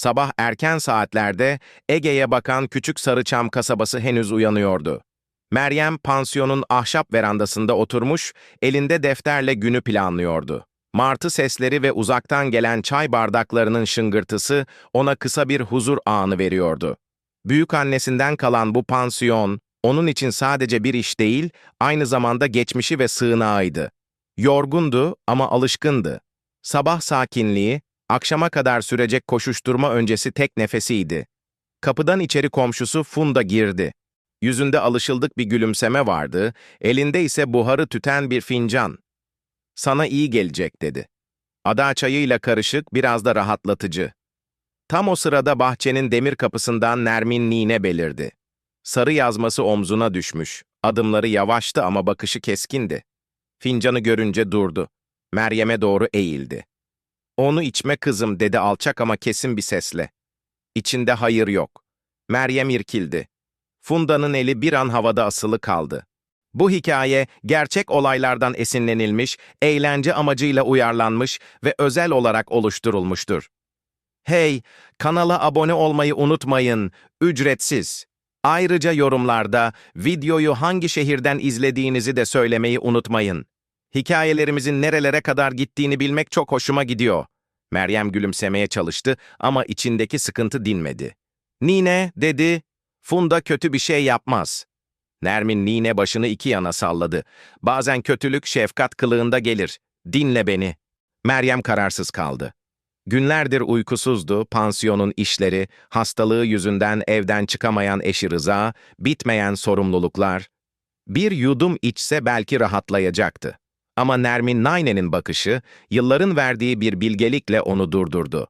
Sabah erken saatlerde Ege'ye bakan küçük Sarıçam kasabası henüz uyanıyordu. Meryem pansiyonun ahşap verandasında oturmuş, elinde defterle günü planlıyordu. Martı sesleri ve uzaktan gelen çay bardaklarının şıngırtısı ona kısa bir huzur anı veriyordu. Büyük annesinden kalan bu pansiyon, onun için sadece bir iş değil, aynı zamanda geçmişi ve sığınağıydı. Yorgundu ama alışkındı. Sabah sakinliği, akşama kadar sürecek koşuşturma öncesi tek nefesiydi. Kapıdan içeri komşusu Funda girdi. Yüzünde alışıldık bir gülümseme vardı, elinde ise buharı tüten bir fincan. Sana iyi gelecek dedi. Ada çayıyla karışık, biraz da rahatlatıcı. Tam o sırada bahçenin demir kapısından Nermin Nine belirdi. Sarı yazması omzuna düşmüş. Adımları yavaştı ama bakışı keskindi. Fincanı görünce durdu. Meryem'e doğru eğildi. Onu içme kızım dedi alçak ama kesin bir sesle. İçinde hayır yok. Meryem irkildi. Funda'nın eli bir an havada asılı kaldı. Bu hikaye gerçek olaylardan esinlenilmiş, eğlence amacıyla uyarlanmış ve özel olarak oluşturulmuştur. Hey, kanala abone olmayı unutmayın, ücretsiz. Ayrıca yorumlarda videoyu hangi şehirden izlediğinizi de söylemeyi unutmayın. Hikayelerimizin nerelere kadar gittiğini bilmek çok hoşuma gidiyor. Meryem gülümsemeye çalıştı ama içindeki sıkıntı dinmedi. Nine, dedi, Funda kötü bir şey yapmaz. Nermin Nine başını iki yana salladı. Bazen kötülük şefkat kılığında gelir. Dinle beni. Meryem kararsız kaldı. Günlerdir uykusuzdu, pansiyonun işleri, hastalığı yüzünden evden çıkamayan eşi Rıza, bitmeyen sorumluluklar. Bir yudum içse belki rahatlayacaktı. Ama Nermin Naine'nin bakışı, yılların verdiği bir bilgelikle onu durdurdu.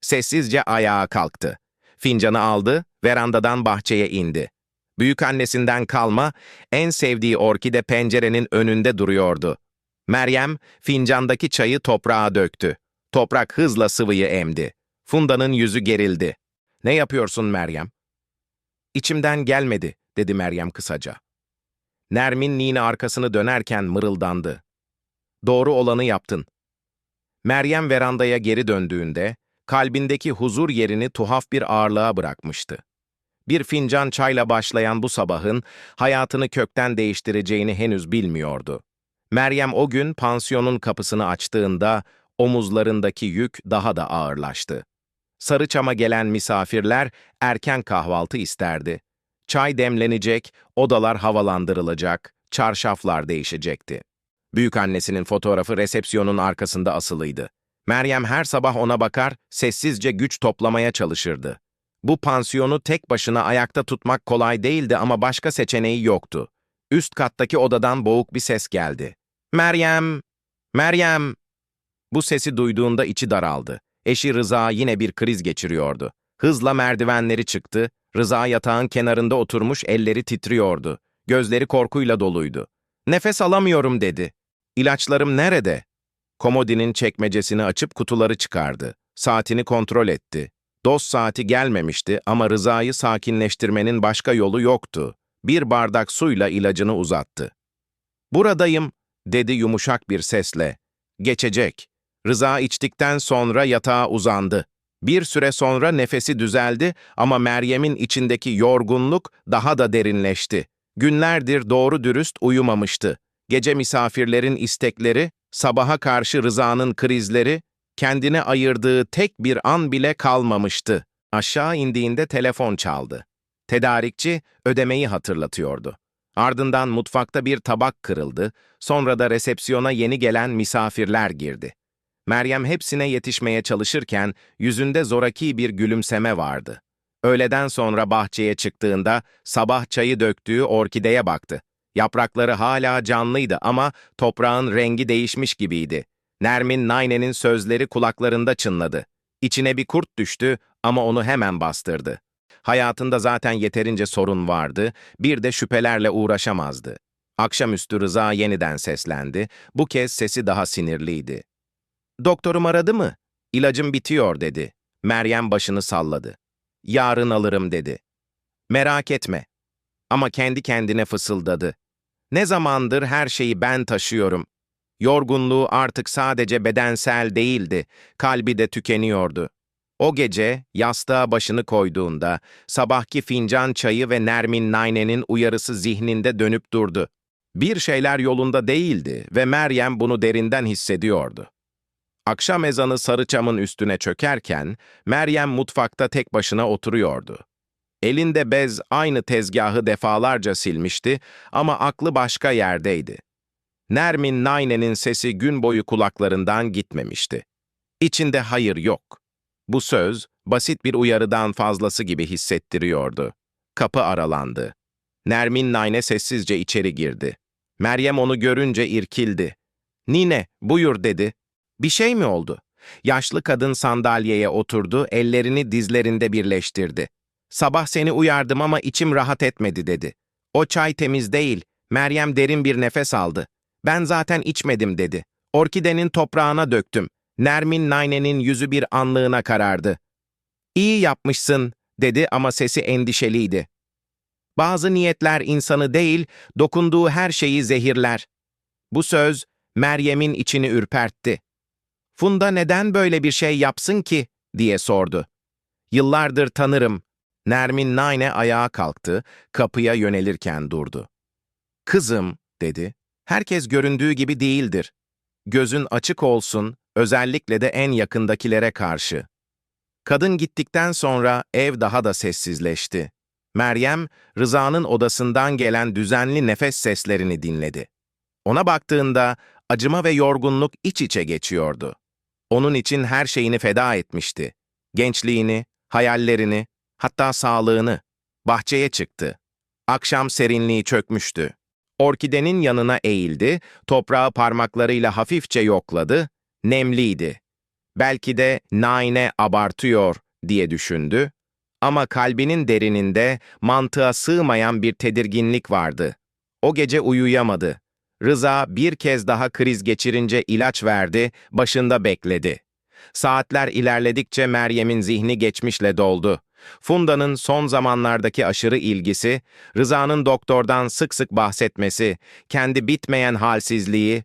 Sessizce ayağa kalktı. Fincanı aldı, verandadan bahçeye indi. Büyük annesinden kalma, en sevdiği orkide pencerenin önünde duruyordu. Meryem, fincandaki çayı toprağa döktü. Toprak hızla sıvıyı emdi. Funda'nın yüzü gerildi. Ne yapıyorsun Meryem? İçimden gelmedi, dedi Meryem kısaca. Nermin Nine arkasını dönerken mırıldandı. Doğru olanı yaptın. Meryem verandaya geri döndüğünde, kalbindeki huzur yerini tuhaf bir ağırlığa bırakmıştı. Bir fincan çayla başlayan bu sabahın hayatını kökten değiştireceğini henüz bilmiyordu. Meryem o gün pansiyonun kapısını açtığında omuzlarındaki yük daha da ağırlaştı. Sarıçam'a gelen misafirler erken kahvaltı isterdi. Çay demlenecek, odalar havalandırılacak, çarşaflar değişecekti. Büyük annesinin fotoğrafı resepsiyonun arkasında asılıydı. Meryem her sabah ona bakar, sessizce güç toplamaya çalışırdı. Bu pansiyonu tek başına ayakta tutmak kolay değildi ama başka seçeneği yoktu. Üst kattaki odadan boğuk bir ses geldi. Meryem! Meryem! Bu sesi duyduğunda içi daraldı. Eşi Rıza yine bir kriz geçiriyordu. Hızla merdivenleri çıktı. Rıza yatağın kenarında oturmuş elleri titriyordu. Gözleri korkuyla doluydu. Nefes alamıyorum dedi. İlaçlarım nerede? Komodinin çekmecesini açıp kutuları çıkardı. Saatini kontrol etti. Dost saati gelmemişti ama Rıza'yı sakinleştirmenin başka yolu yoktu. Bir bardak suyla ilacını uzattı. Buradayım, dedi yumuşak bir sesle. Geçecek. Rıza içtikten sonra yatağa uzandı. Bir süre sonra nefesi düzeldi ama Meryem'in içindeki yorgunluk daha da derinleşti. Günlerdir doğru dürüst uyumamıştı. Gece misafirlerin istekleri, sabaha karşı Rıza'nın krizleri, kendine ayırdığı tek bir an bile kalmamıştı. Aşağı indiğinde telefon çaldı. Tedarikçi ödemeyi hatırlatıyordu. Ardından mutfakta bir tabak kırıldı, sonra da resepsiyona yeni gelen misafirler girdi. Meryem hepsine yetişmeye çalışırken yüzünde zoraki bir gülümseme vardı. Öğleden sonra bahçeye çıktığında sabah çayı döktüğü orkideye baktı. Yaprakları hala canlıydı ama toprağın rengi değişmiş gibiydi. Nermin Naine'nin sözleri kulaklarında çınladı. İçine bir kurt düştü ama onu hemen bastırdı. Hayatında zaten yeterince sorun vardı, bir de şüphelerle uğraşamazdı. Akşamüstü Rıza yeniden seslendi, bu kez sesi daha sinirliydi. Doktorum aradı mı? İlacım bitiyor dedi. Meryem başını salladı. Yarın alırım dedi. Merak etme. Ama kendi kendine fısıldadı. Ne zamandır her şeyi ben taşıyorum. Yorgunluğu artık sadece bedensel değildi, kalbi de tükeniyordu. O gece yastığa başını koyduğunda sabahki fincan çayı ve Nermin Nayne'nin uyarısı zihninde dönüp durdu. Bir şeyler yolunda değildi ve Meryem bunu derinden hissediyordu. Akşam ezanı Sarıçam'ın üstüne çökerken Meryem mutfakta tek başına oturuyordu. Elinde bez aynı tezgahı defalarca silmişti ama aklı başka yerdeydi. Nermin Nayne'nin sesi gün boyu kulaklarından gitmemişti. İçinde hayır yok. Bu söz basit bir uyarıdan fazlası gibi hissettiriyordu. Kapı aralandı. Nermin Nayne sessizce içeri girdi. Meryem onu görünce irkildi. Nine, buyur dedi. Bir şey mi oldu? Yaşlı kadın sandalyeye oturdu, ellerini dizlerinde birleştirdi. Sabah seni uyardım ama içim rahat etmedi dedi. O çay temiz değil. Meryem derin bir nefes aldı. Ben zaten içmedim dedi. Orkidenin toprağına döktüm. Nermin Nayne'nin yüzü bir anlığına karardı. İyi yapmışsın dedi ama sesi endişeliydi. Bazı niyetler insanı değil, dokunduğu her şeyi zehirler. Bu söz Meryem'in içini ürpertti. Funda neden böyle bir şey yapsın ki? diye sordu. Yıllardır tanırım. Nermin Nayne ayağa kalktı, kapıya yönelirken durdu. Kızım, dedi, herkes göründüğü gibi değildir. Gözün açık olsun, özellikle de en yakındakilere karşı. Kadın gittikten sonra ev daha da sessizleşti. Meryem, Rıza'nın odasından gelen düzenli nefes seslerini dinledi. Ona baktığında acıma ve yorgunluk iç içe geçiyordu. Onun için her şeyini feda etmişti. Gençliğini, hayallerini, hatta sağlığını. Bahçeye çıktı. Akşam serinliği çökmüştü. Orkidenin yanına eğildi, toprağı parmaklarıyla hafifçe yokladı, nemliydi. Belki de Naine abartıyor diye düşündü ama kalbinin derininde mantığa sığmayan bir tedirginlik vardı. O gece uyuyamadı. Rıza bir kez daha kriz geçirince ilaç verdi, başında bekledi. Saatler ilerledikçe Meryem'in zihni geçmişle doldu. Funda'nın son zamanlardaki aşırı ilgisi, Rıza'nın doktordan sık sık bahsetmesi, kendi bitmeyen halsizliği,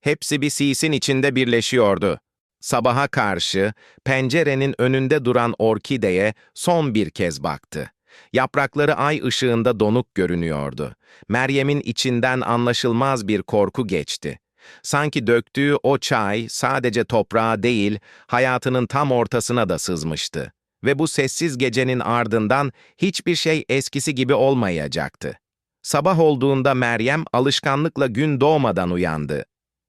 hepsi bir sisin içinde birleşiyordu. Sabaha karşı pencerenin önünde duran orkideye son bir kez baktı. Yaprakları ay ışığında donuk görünüyordu. Meryem'in içinden anlaşılmaz bir korku geçti. Sanki döktüğü o çay sadece toprağa değil, hayatının tam ortasına da sızmıştı. Ve bu sessiz gecenin ardından hiçbir şey eskisi gibi olmayacaktı. Sabah olduğunda Meryem alışkanlıkla gün doğmadan uyandı.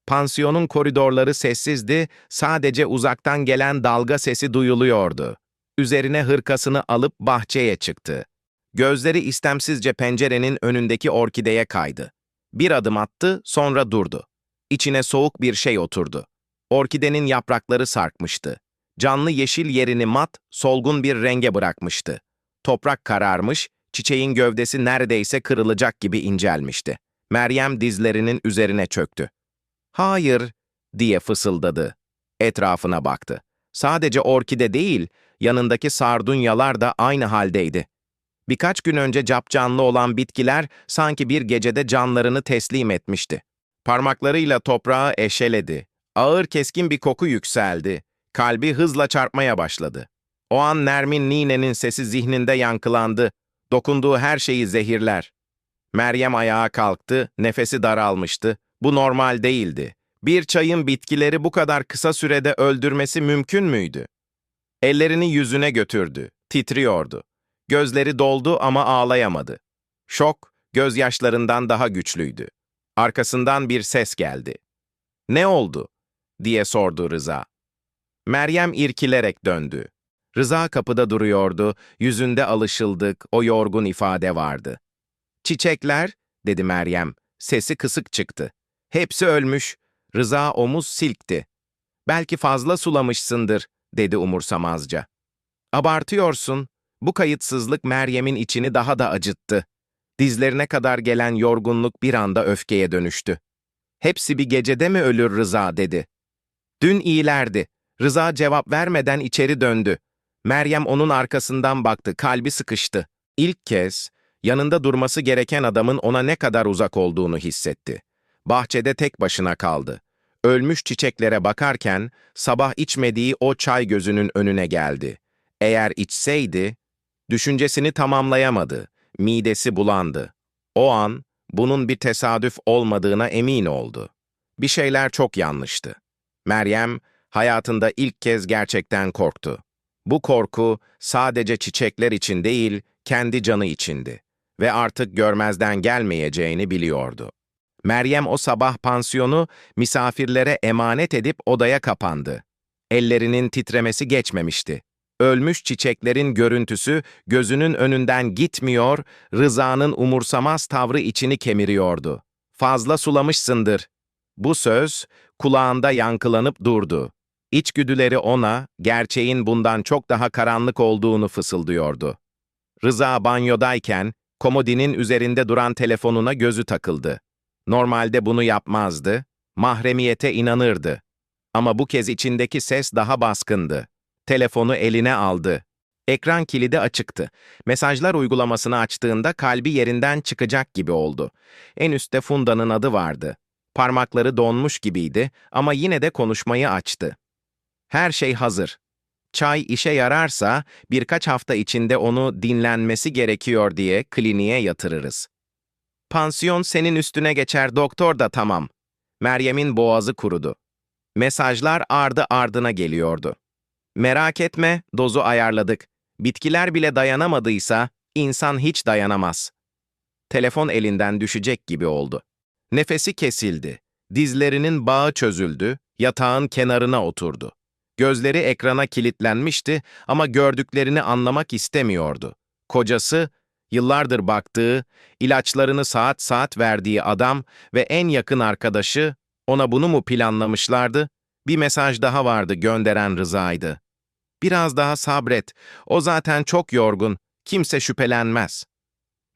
Pansiyonun koridorları sessizdi, sadece uzaktan gelen dalga sesi duyuluyordu. Üzerine hırkasını alıp bahçeye çıktı. Gözleri istemsizce pencerenin önündeki orkideye kaydı. Bir adım attı, sonra durdu. İçine soğuk bir şey oturdu. Orkidenin yaprakları sarkmıştı. Canlı yeşil yerini mat, solgun bir renge bırakmıştı. Toprak kararmış, çiçeğin gövdesi neredeyse kırılacak gibi incelmişti. Meryem dizlerinin üzerine çöktü. Hayır, diye fısıldadı. Etrafına baktı. Sadece orkide değil, yanındaki sardunyalar da aynı haldeydi. Birkaç gün önce capcanlı olan bitkiler sanki bir gecede canlarını teslim etmişti. Parmaklarıyla toprağı eşeledi. Ağır keskin bir koku yükseldi. Kalbi hızla çarpmaya başladı. O an Nermin Nine'nin sesi zihninde yankılandı. Dokunduğu her şeyi zehirler. Meryem ayağa kalktı, nefesi daralmıştı. Bu normal değildi. Bir çayın bitkileri bu kadar kısa sürede öldürmesi mümkün müydü? Ellerini yüzüne götürdü. Titriyordu. Gözleri doldu ama ağlayamadı. Şok, gözyaşlarından daha güçlüydü. Arkasından bir ses geldi. Ne oldu? diye sordu Rıza. Meryem irkilerek döndü. Rıza kapıda duruyordu, yüzünde alışıldık, o yorgun ifade vardı. Çiçekler, dedi Meryem, sesi kısık çıktı. Hepsi ölmüş. Rıza omuz silkti. Belki fazla sulamışsındır, dedi umursamazca. Abartıyorsun. Bu kayıtsızlık Meryem'in içini daha da acıttı. Dizlerine kadar gelen yorgunluk bir anda öfkeye dönüştü. Hepsi bir gecede mi ölür Rıza, dedi. Dün iyilerdi. Rıza cevap vermeden içeri döndü. Meryem onun arkasından baktı, kalbi sıkıştı. İlk kez, yanında durması gereken adamın ona ne kadar uzak olduğunu hissetti. Bahçede tek başına kaldı. Ölmüş çiçeklere bakarken sabah içmediği o çay gözünün önüne geldi. Eğer içseydi, düşüncesini tamamlayamadı, midesi bulandı. O an bunun bir tesadüf olmadığına emin oldu. Bir şeyler çok yanlıştı. Meryem hayatında ilk kez gerçekten korktu. Bu korku sadece çiçekler için değil, kendi canı içindi ve artık görmezden gelmeyeceğini biliyordu. Meryem o sabah pansiyonu misafirlere emanet edip odaya kapandı. Ellerinin titremesi geçmemişti. Ölmüş çiçeklerin görüntüsü gözünün önünden gitmiyor, Rıza'nın umursamaz tavrı içini kemiriyordu. Fazla sulamışsındır. Bu söz kulağında yankılanıp durdu. İçgüdüleri ona, gerçeğin bundan çok daha karanlık olduğunu fısıldıyordu. Rıza banyodayken, komodinin üzerinde duran telefonuna gözü takıldı. Normalde bunu yapmazdı, mahremiyete inanırdı. Ama bu kez içindeki ses daha baskındı. Telefonu eline aldı. Ekran kilidi açıktı. Mesajlar uygulamasını açtığında kalbi yerinden çıkacak gibi oldu. En üstte Funda'nın adı vardı. Parmakları donmuş gibiydi ama yine de konuşmayı açtı. Her şey hazır. Çay işe yararsa birkaç hafta içinde onu dinlenmesi gerekiyor diye kliniğe yatırırız. Pansiyon senin üstüne geçer doktor da tamam. Meryem'in boğazı kurudu. Mesajlar ardı ardına geliyordu. Merak etme, dozu ayarladık. Bitkiler bile dayanamadıysa insan hiç dayanamaz. Telefon elinden düşecek gibi oldu. Nefesi kesildi. Dizlerinin bağı çözüldü, yatağın kenarına oturdu. Gözleri ekrana kilitlenmişti ama gördüklerini anlamak istemiyordu. Kocası, yıllardır baktığı, ilaçlarını saat saat verdiği adam ve en yakın arkadaşı ona bunu mu planlamışlardı? Bir mesaj daha vardı gönderen Rıza'ydı. Biraz daha sabret, o zaten çok yorgun, kimse şüphelenmez.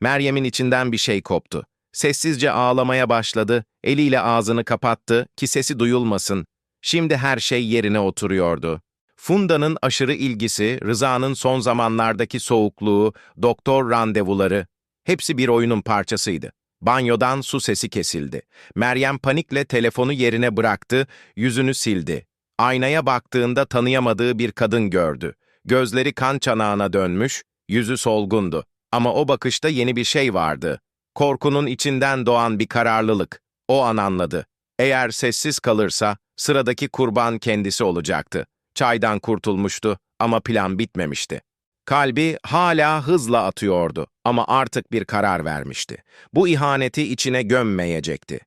Meryem'in içinden bir şey koptu. Sessizce ağlamaya başladı, eliyle ağzını kapattı ki sesi duyulmasın. Şimdi her şey yerine oturuyordu. Funda'nın aşırı ilgisi, Rıza'nın son zamanlardaki soğukluğu, doktor randevuları, hepsi bir oyunun parçasıydı. Banyodan su sesi kesildi. Meryem panikle telefonu yerine bıraktı, yüzünü sildi. Aynaya baktığında tanıyamadığı bir kadın gördü. Gözleri kan çanağına dönmüş, yüzü solgundu. Ama o bakışta yeni bir şey vardı. Korkunun içinden doğan bir kararlılık. O an anladı. Eğer sessiz kalırsa sıradaki kurban kendisi olacaktı. Çaydan kurtulmuştu ama plan bitmemişti. Kalbi hala hızla atıyordu ama artık bir karar vermişti. Bu ihaneti içine gömmeyecekti.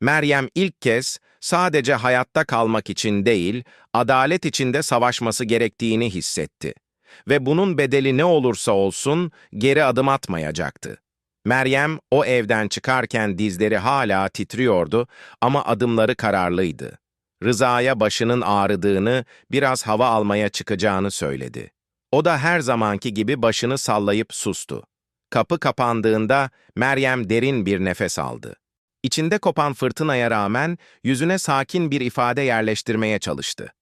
Meryem ilk kez sadece hayatta kalmak için değil, adalet içinde savaşması gerektiğini hissetti. Ve bunun bedeli ne olursa olsun geri adım atmayacaktı. Meryem o evden çıkarken dizleri hala titriyordu ama adımları kararlıydı. Rıza'ya başının ağrıdığını, biraz hava almaya çıkacağını söyledi. O da her zamanki gibi başını sallayıp sustu. Kapı kapandığında Meryem derin bir nefes aldı. İçinde kopan fırtınaya rağmen yüzüne sakin bir ifade yerleştirmeye çalıştı.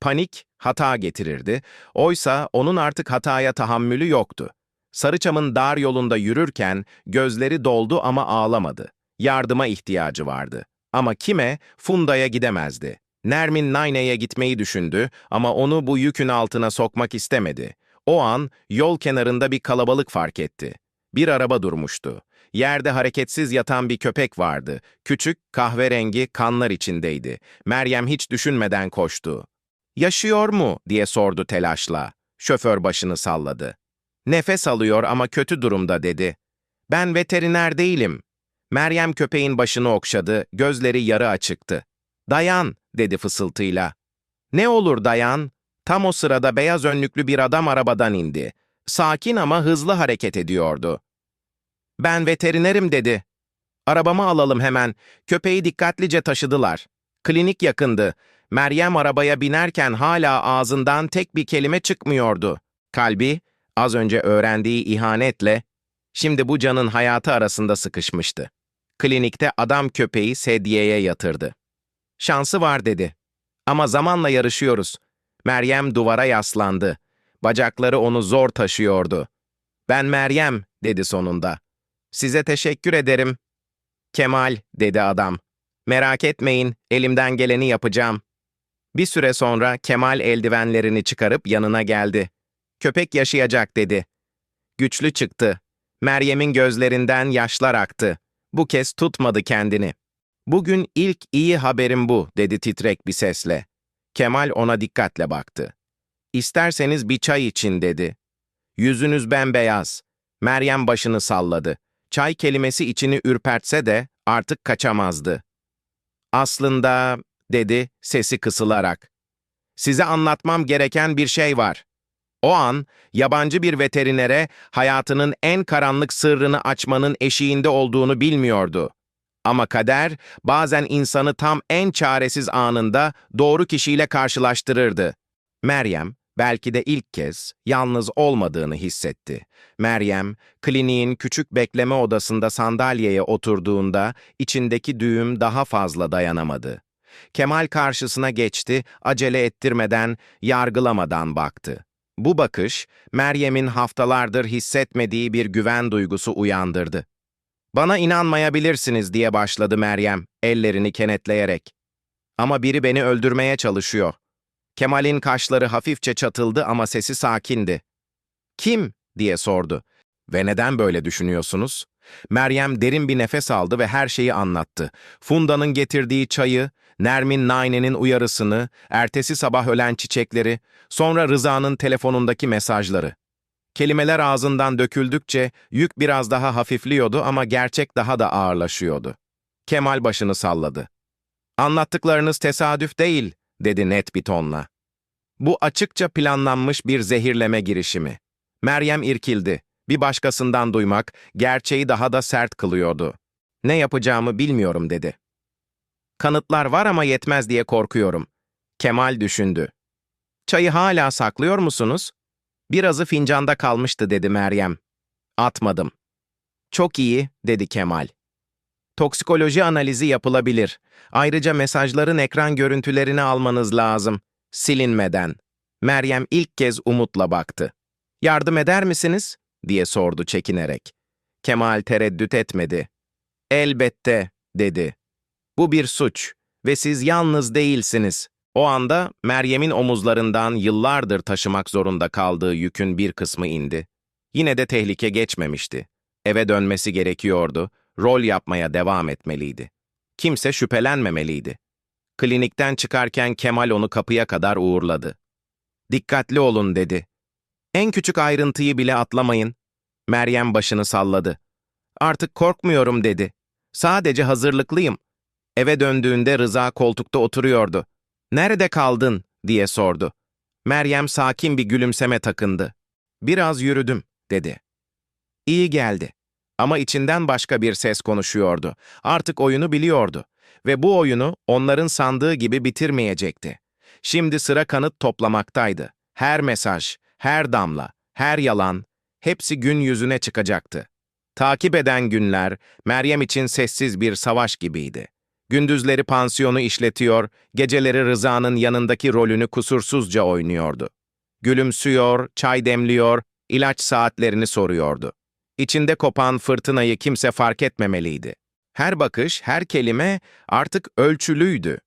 Panik hata getirirdi, oysa onun artık hataya tahammülü yoktu. Sarıçam'ın dar yolunda yürürken gözleri doldu ama ağlamadı. Yardıma ihtiyacı vardı. Ama kime? Funda'ya gidemezdi. Nermin Naine'ye gitmeyi düşündü ama onu bu yükün altına sokmak istemedi. O an yol kenarında bir kalabalık fark etti. Bir araba durmuştu. Yerde hareketsiz yatan bir köpek vardı. Küçük, kahverengi, kanlar içindeydi. Meryem hiç düşünmeden koştu. Yaşıyor mu? diye sordu telaşla. Şoför başını salladı. Nefes alıyor ama kötü durumda dedi. Ben veteriner değilim. Meryem köpeğin başını okşadı, gözleri yarı açıktı. Dayan, dedi fısıltıyla. Ne olur dayan? Tam o sırada beyaz önlüklü bir adam arabadan indi. Sakin ama hızlı hareket ediyordu. Ben veterinerim dedi. Arabamı alalım hemen. Köpeği dikkatlice taşıdılar. Klinik yakındı. Meryem arabaya binerken hala ağzından tek bir kelime çıkmıyordu. Kalbi, az önce öğrendiği ihanetle, şimdi bu canın hayatı arasında sıkışmıştı. Klinikte adam köpeği sedyeye yatırdı. Şansı var dedi. Ama zamanla yarışıyoruz. Meryem duvara yaslandı. Bacakları onu zor taşıyordu. Ben Meryem, dedi sonunda. Size teşekkür ederim. Kemal, dedi adam. Merak etmeyin, elimden geleni yapacağım. Bir süre sonra Kemal eldivenlerini çıkarıp yanına geldi. Köpek yaşayacak dedi. Güçlü çıktı. Meryem'in gözlerinden yaşlar aktı. Bu kez tutmadı kendini. Bugün ilk iyi haberim bu, dedi titrek bir sesle. Kemal ona dikkatle baktı. İsterseniz bir çay için, dedi. Yüzünüz bembeyaz. Meryem başını salladı. Çay kelimesi içini ürpertse de artık kaçamazdı. Aslında, dedi sesi kısılarak. Size anlatmam gereken bir şey var. O an yabancı bir veterinere hayatının en karanlık sırrını açmanın eşiğinde olduğunu bilmiyordu. Ama kader bazen insanı tam en çaresiz anında doğru kişiyle karşılaştırırdı. Meryem belki de ilk kez yalnız olmadığını hissetti. Meryem, kliniğin küçük bekleme odasında sandalyeye oturduğunda içindeki düğüm daha fazla dayanamadı. Kemal karşısına geçti, acele ettirmeden, yargılamadan baktı. Bu bakış, Meryem'in haftalardır hissetmediği bir güven duygusu uyandırdı. Bana inanmayabilirsiniz diye başladı Meryem, ellerini kenetleyerek. Ama biri beni öldürmeye çalışıyor. Kemal'in kaşları hafifçe çatıldı ama sesi sakindi. Kim? diye sordu. Ve neden böyle düşünüyorsunuz? Meryem derin bir nefes aldı ve her şeyi anlattı. Funda'nın getirdiği çayı, Nermin Naine'nin uyarısını, ertesi sabah ölen çiçekleri, sonra Rıza'nın telefonundaki mesajları. Kelimeler ağzından döküldükçe yük biraz daha hafifliyordu ama gerçek daha da ağırlaşıyordu. Kemal başını salladı. Anlattıklarınız tesadüf değil, dedi net bir tonla. Bu açıkça planlanmış bir zehirleme girişimi. Meryem irkildi. Bir başkasından duymak gerçeği daha da sert kılıyordu. Ne yapacağımı bilmiyorum dedi. Kanıtlar var ama yetmez diye korkuyorum. Kemal düşündü. Çayı hala saklıyor musunuz? Birazı fincanda kalmıştı dedi Meryem. Atmadım. Çok iyi dedi Kemal. Toksikoloji analizi yapılabilir. Ayrıca mesajların ekran görüntülerini almanız lazım. Silinmeden. Meryem ilk kez umutla baktı. Yardım eder misiniz? diye sordu çekinerek. Kemal tereddüt etmedi. Elbette, dedi. Bu bir suç ve siz yalnız değilsiniz. O anda Meryem'in omuzlarından yıllardır taşımak zorunda kaldığı yükün bir kısmı indi. Yine de tehlike geçmemişti. Eve dönmesi gerekiyordu, rol yapmaya devam etmeliydi. Kimse şüphelenmemeliydi. Klinikten çıkarken Kemal onu kapıya kadar uğurladı. Dikkatli olun dedi. En küçük ayrıntıyı bile atlamayın. Meryem başını salladı. Artık korkmuyorum dedi. Sadece hazırlıklıyım. Eve döndüğünde Rıza koltukta oturuyordu. Nerede kaldın diye sordu. Meryem sakin bir gülümseme takındı. Biraz yürüdüm dedi. İyi geldi. Ama içinden başka bir ses konuşuyordu. Artık oyunu biliyordu. Ve bu oyunu onların sandığı gibi bitirmeyecekti. Şimdi sıra kanıt toplamaktaydı. Her mesaj, her damla, her yalan, hepsi gün yüzüne çıkacaktı. Takip eden günler, Meryem için sessiz bir savaş gibiydi. Gündüzleri pansiyonu işletiyor, geceleri Rıza'nın yanındaki rolünü kusursuzca oynuyordu. Gülümsüyor, çay demliyor, ilaç saatlerini soruyordu. İçinde kopan fırtınayı kimse fark etmemeliydi. Her bakış, her kelime artık ölçülüydü.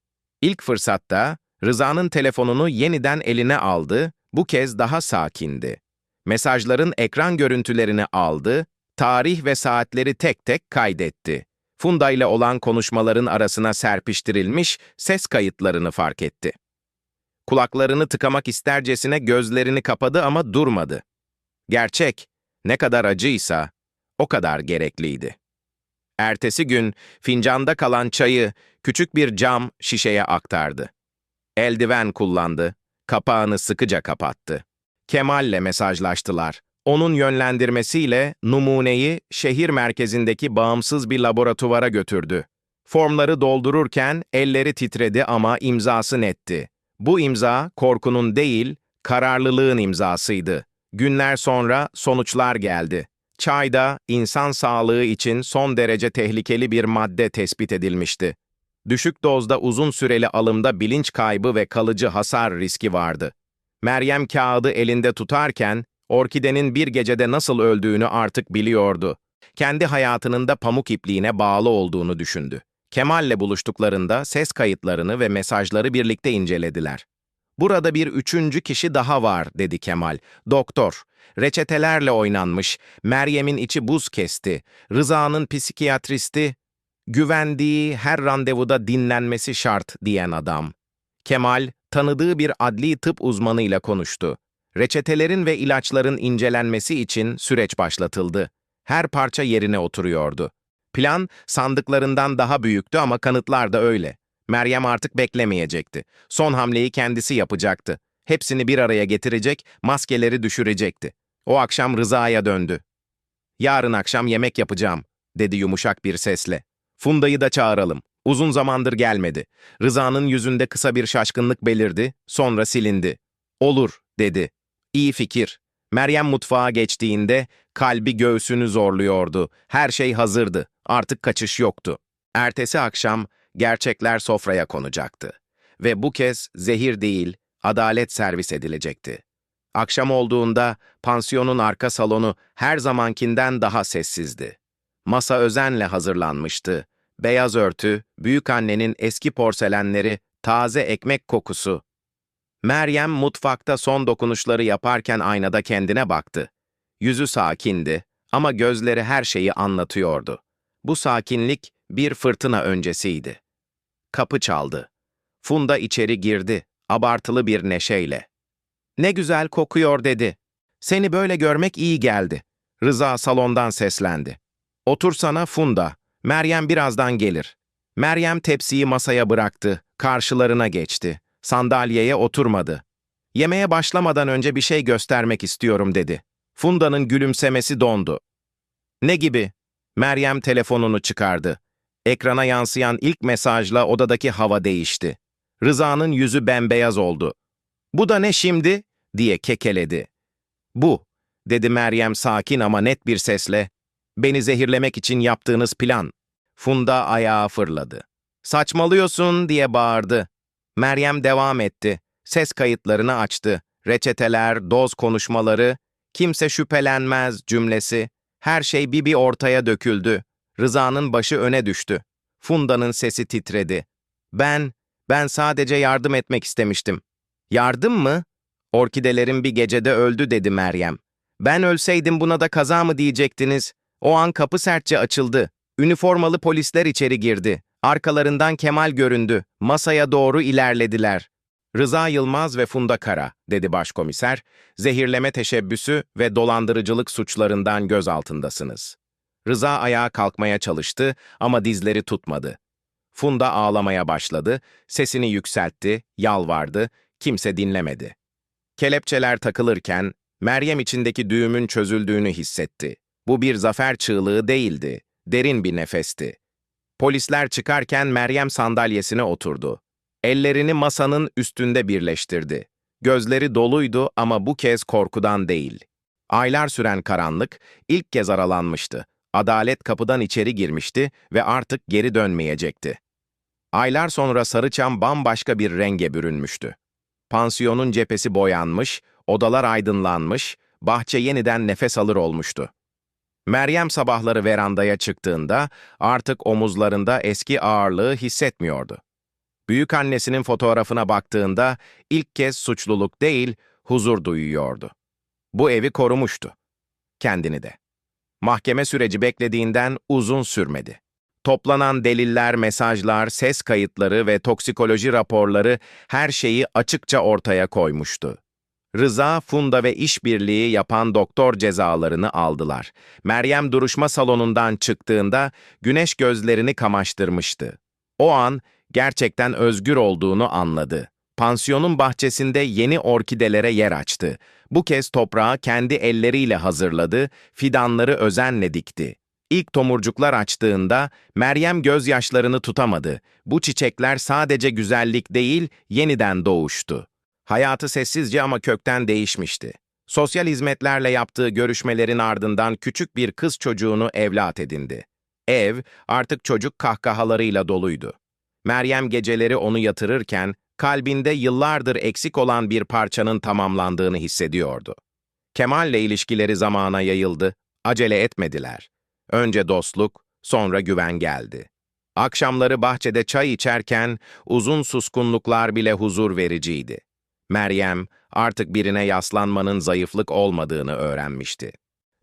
İlk fırsatta Rıza'nın telefonunu yeniden eline aldı, bu kez daha sakindi. Mesajların ekran görüntülerini aldı, tarih ve saatleri tek tek kaydetti. Funda ile olan konuşmaların arasına serpiştirilmiş ses kayıtlarını fark etti. Kulaklarını tıkamak istercesine gözlerini kapadı ama durmadı. Gerçek, ne kadar acıysa o kadar gerekliydi. Ertesi gün fincanda kalan çayı küçük bir cam şişeye aktardı. Eldiven kullandı, kapağını sıkıca kapattı. Kemal'le mesajlaştılar. Onun yönlendirmesiyle numuneyi şehir merkezindeki bağımsız bir laboratuvara götürdü. Formları doldururken elleri titredi ama imzası netti. Bu imza korkunun değil, kararlılığın imzasıydı. Günler sonra sonuçlar geldi. Çayda insan sağlığı için son derece tehlikeli bir madde tespit edilmişti. Düşük dozda uzun süreli alımda bilinç kaybı ve kalıcı hasar riski vardı. Meryem kağıdı elinde tutarken, orkidenin bir gecede nasıl öldüğünü artık biliyordu. Kendi hayatının da pamuk ipliğine bağlı olduğunu düşündü. Kemal'le buluştuklarında ses kayıtlarını ve mesajları birlikte incelediler. Burada bir üçüncü kişi daha var, dedi Kemal. Doktor. Reçetelerle oynanmış. Meryem'in içi buz kesti. Rıza'nın psikiyatristi. Güvendiği her randevuda dinlenmesi şart diyen adam. Kemal, tanıdığı bir adli tıp uzmanıyla konuştu. Reçetelerin ve ilaçların incelenmesi için süreç başlatıldı. Her parça yerine oturuyordu. Plan sandıklarından daha büyüktü ama kanıtlar da öyle. Meryem artık beklemeyecekti. Son hamleyi kendisi yapacaktı. Hepsini bir araya getirecek, maskeleri düşürecekti. O akşam Rıza'ya döndü. Yarın akşam yemek yapacağım, dedi yumuşak bir sesle. Funda'yı da çağıralım. Uzun zamandır gelmedi. Rıza'nın yüzünde kısa bir şaşkınlık belirdi, sonra silindi. Olur, dedi. İyi fikir. Meryem mutfağa geçtiğinde kalbi göğsünü zorluyordu. Her şey hazırdı. Artık kaçış yoktu. Ertesi akşam gerçekler sofraya konacaktı. Ve bu kez zehir değil, adalet servis edilecekti. Akşam olduğunda pansiyonun arka salonu her zamankinden daha sessizdi. Masa özenle hazırlanmıştı. Beyaz örtü, büyük annenin eski porselenleri, taze ekmek kokusu. Meryem mutfakta son dokunuşları yaparken aynada kendine baktı. Yüzü sakindi ama gözleri her şeyi anlatıyordu. Bu sakinlik bir fırtına öncesiydi. Kapı çaldı. Funda içeri girdi, abartılı bir neşeyle. Ne güzel kokuyor dedi. Seni böyle görmek iyi geldi. Rıza salondan seslendi. Otursana Funda. Meryem birazdan gelir. Meryem tepsiyi masaya bıraktı, karşılarına geçti. Sandalyeye oturmadı. Yemeğe başlamadan önce bir şey göstermek istiyorum dedi. Funda'nın gülümsemesi dondu. Ne gibi? Meryem telefonunu çıkardı. Ekrana yansıyan ilk mesajla odadaki hava değişti. Rıza'nın yüzü bembeyaz oldu. Bu da ne şimdi? diye kekeledi. Bu, dedi Meryem sakin ama net bir sesle. Beni zehirlemek için yaptığınız plan. Funda ayağa fırladı. Saçmalıyorsun diye bağırdı. Meryem devam etti. Ses kayıtlarını açtı. Reçeteler, doz konuşmaları, kimse şüphelenmez cümlesi. Her şey bir bir ortaya döküldü. Rıza'nın başı öne düştü. Funda'nın sesi titredi. Ben, ben sadece yardım etmek istemiştim. Yardım mı? Orkidelerin bir gecede öldü dedi Meryem. Ben ölseydim buna da kaza mı diyecektiniz? O an kapı sertçe açıldı. Üniformalı polisler içeri girdi. Arkalarından Kemal göründü. Masaya doğru ilerlediler. Rıza Yılmaz ve Funda Kara, dedi başkomiser, zehirleme teşebbüsü ve dolandırıcılık suçlarından gözaltındasınız. Rıza ayağa kalkmaya çalıştı ama dizleri tutmadı. Funda ağlamaya başladı, sesini yükseltti, yalvardı, kimse dinlemedi. Kelepçeler takılırken Meryem içindeki düğümün çözüldüğünü hissetti. Bu bir zafer çığlığı değildi, derin bir nefesti. Polisler çıkarken Meryem sandalyesine oturdu. Ellerini masanın üstünde birleştirdi. Gözleri doluydu ama bu kez korkudan değil. Aylar süren karanlık ilk kez aralanmıştı. Adalet kapıdan içeri girmişti ve artık geri dönmeyecekti. Aylar sonra Sarıçam bambaşka bir renge bürünmüştü. Pansiyonun cephesi boyanmış, odalar aydınlanmış, bahçe yeniden nefes alır olmuştu. Meryem sabahları verandaya çıktığında artık omuzlarında eski ağırlığı hissetmiyordu. Büyük annesinin fotoğrafına baktığında ilk kez suçluluk değil, huzur duyuyordu. Bu evi korumuştu. Kendini de. Mahkeme süreci beklediğinden uzun sürmedi. Toplanan deliller, mesajlar, ses kayıtları ve toksikoloji raporları her şeyi açıkça ortaya koymuştu. Rıza, Funda ve işbirliği yapan doktor cezalarını aldılar. Meryem duruşma salonundan çıktığında güneş gözlerini kamaştırmıştı. O an gerçekten özgür olduğunu anladı. Pansiyonun bahçesinde yeni orkidelere yer açtı. Bu kez toprağı kendi elleriyle hazırladı, fidanları özenle dikti. İlk tomurcuklar açtığında Meryem gözyaşlarını tutamadı. Bu çiçekler sadece güzellik değil, yeniden doğuştu. Hayatı sessizce ama kökten değişmişti. Sosyal hizmetlerle yaptığı görüşmelerin ardından küçük bir kız çocuğunu evlat edindi. Ev artık çocuk kahkahalarıyla doluydu. Meryem geceleri onu yatırırken kalbinde yıllardır eksik olan bir parçanın tamamlandığını hissediyordu. Kemal'le ilişkileri zamana yayıldı, acele etmediler. Önce dostluk, sonra güven geldi. Akşamları bahçede çay içerken uzun suskunluklar bile huzur vericiydi. Meryem artık birine yaslanmanın zayıflık olmadığını öğrenmişti.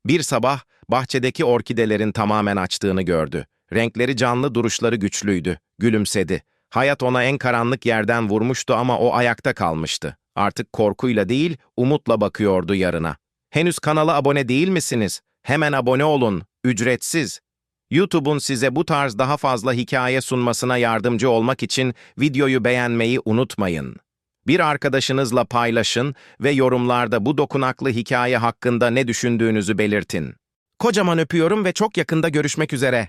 Bir sabah bahçedeki orkidelerin tamamen açtığını gördü. Renkleri canlı, duruşları güçlüydü. Gülümsedi. Hayat ona en karanlık yerden vurmuştu ama o ayakta kalmıştı. Artık korkuyla değil, umutla bakıyordu yarına. Henüz kanala abone değil misiniz? Hemen abone olun, ücretsiz. YouTube'un size bu tarz daha fazla hikaye sunmasına yardımcı olmak için videoyu beğenmeyi unutmayın. Bir arkadaşınızla paylaşın ve yorumlarda bu dokunaklı hikaye hakkında ne düşündüğünüzü belirtin. Kocaman öpüyorum ve çok yakında görüşmek üzere.